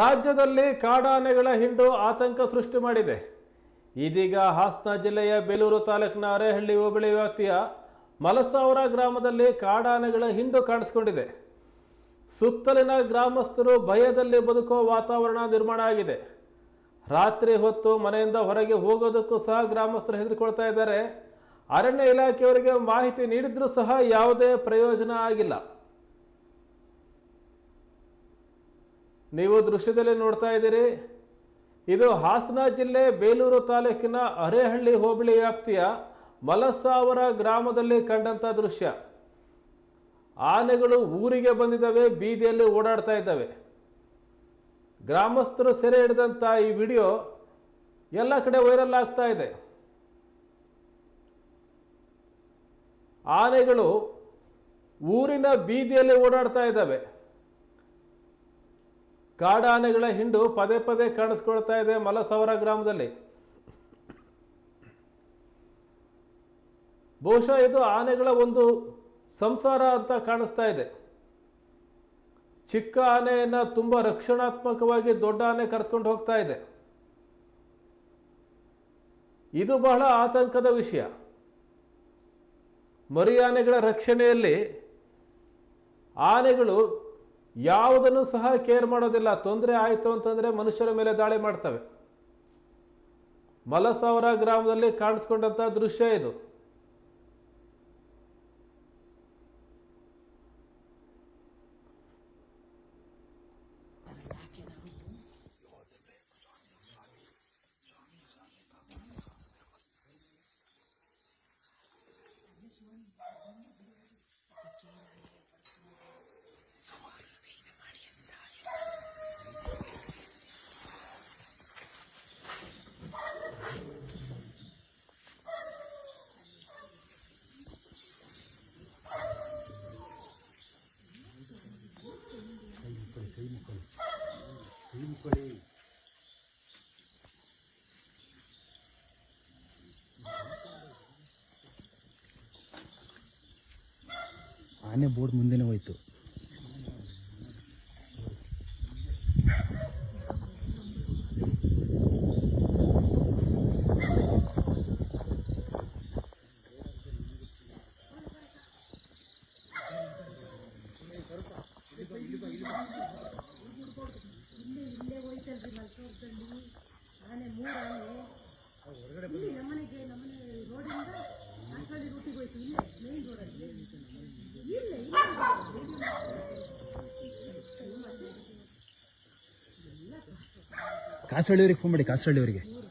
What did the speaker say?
ರಾಜ್ಯದಲ್ಲಿ ಕಾಡಾನೆಗಳ ಹಿಂಡು ಆತಂಕ ಸೃಷ್ಟಿ ಮಾಡಿದೆ. ಇದೀಗ ಹಾಸನ ಜಿಲ್ಲೆಯ ಬೇಲೂರು ತಾಲೂಕಿನ ಅರೆಹಳ್ಳಿ ಹೋಬಳಿ ವ್ಯಾಪ್ತಿಯ ಮಲಸಾವರ ಗ್ರಾಮದಲ್ಲಿ ಕಾಡಾನೆಗಳ ಹಿಂಡು ಕಾಣಿಸಿಕೊಂಡಿದೆ. ಸುತ್ತಲಿನ ಗ್ರಾಮಸ್ಥರು ಭಯದಲ್ಲಿ ಬದುಕುವ ವಾತಾವರಣ ನಿರ್ಮಾಣ ಆಗಿದೆ. ರಾತ್ರಿ ಹೊತ್ತು ಮನೆಯಿಂದ ಹೊರಗೆ ಹೋಗೋದಕ್ಕೂ ಸಹ ಗ್ರಾಮಸ್ಥರು ಹೆದರಿಕೊಳ್ತಾ ಇದ್ದಾರೆ. ಅರಣ್ಯ ಇಲಾಖೆಯವರಿಗೆ ಮಾಹಿತಿ ನೀಡಿದ್ರೂ ಸಹ ಯಾವುದೇ ಪ್ರಯೋಜನ ಆಗಿಲ್ಲ. ನೀವು ದೃಶ್ಯದಲ್ಲಿ ನೋಡ್ತಾ ಇದ್ದೀರಿ. ಇದು ಹಾಸನ ಜಿಲ್ಲೆ ಬೇಲೂರು ತಾಲೂಕಿನ ಅರೇಹಳ್ಳಿ ಹೋಬಳಿ ವ್ಯಾಪ್ತಿಯ ಮಲಸಾವರ ಗ್ರಾಮದಲ್ಲಿ ಕಂಡಂಥ ದೃಶ್ಯ. ಆನೆಗಳು ಊರಿಗೆ ಬಂದಿದ್ದಾವೆ, ಬೀದಿಯಲ್ಲಿ ಓಡಾಡ್ತಾ ಇದ್ದಾವೆ. ಗ್ರಾಮಸ್ಥರು ಸೆರೆ ಹಿಡಿದಂಥ ಈ ವಿಡಿಯೋ ಎಲ್ಲ ಕಡೆ ವೈರಲ್ ಆಗ್ತಾ ಇದೆ. ಆನೆಗಳು ಊರಿನ ಬೀದಿಯಲ್ಲಿ ಓಡಾಡ್ತಾ ಇದ್ದಾವೆ. ಕಾಡಾನೆಗಳ ಹಿಂಡು ಪದೇ ಪದೇ ಕಾಣಿಸ್ಕೊಳ್ತಾ ಇದೆ ಮಲಸವರ ಗ್ರಾಮದಲ್ಲಿ. ಬಹುಶಃ ಇದು ಆನೆಗಳ ಒಂದು ಸಂಸಾರ ಅಂತ ಕಾಣಿಸ್ತಾ ಇದೆ. ಚಿಕ್ಕ ಆನೆಯನ್ನ ತುಂಬ ರಕ್ಷಣಾತ್ಮಕವಾಗಿ ದೊಡ್ಡ ಆನೆ ಕರೆದುಕೊಂಡು ಹೋಗ್ತಾ ಇದೆ. ಇದು ಬಹಳ ಆತಂಕದ ವಿಷಯ. ಮರಿ ಆನೆಗಳ ರಕ್ಷಣೆಯಲ್ಲಿ ಆನೆಗಳು ಯಾವುದನ್ನು ಸಹ ಕೇರ್ ಮಾಡೋದಿಲ್ಲ. ತೊಂದರೆ ಆಯಿತು ಅಂತಂದರೆ ಮನುಷ್ಯರ ಮೇಲೆ ದಾಳಿ ಮಾಡ್ತವೆ. ಮಲಸಾವರ ಗ್ರಾಮದಲ್ಲಿ ಕಾಣಿಸ್ಕೊಂಡಂಥ ದೃಶ್ಯ ಇದು. ಆನೆ ಬೋರ್ಡ್ ಮುಂದೆನೇ ಹೋಯ್ತು. ಆನೆ ಮೂರು ಆನೆ. ಕಾಸರಳ್ಳಿಯವ್ರಿಗೆ ಫೋನ್ ಮಾಡಿ ಕಾಸರಳ್ಳಿಯವರಿಗೆ. ಮೂರು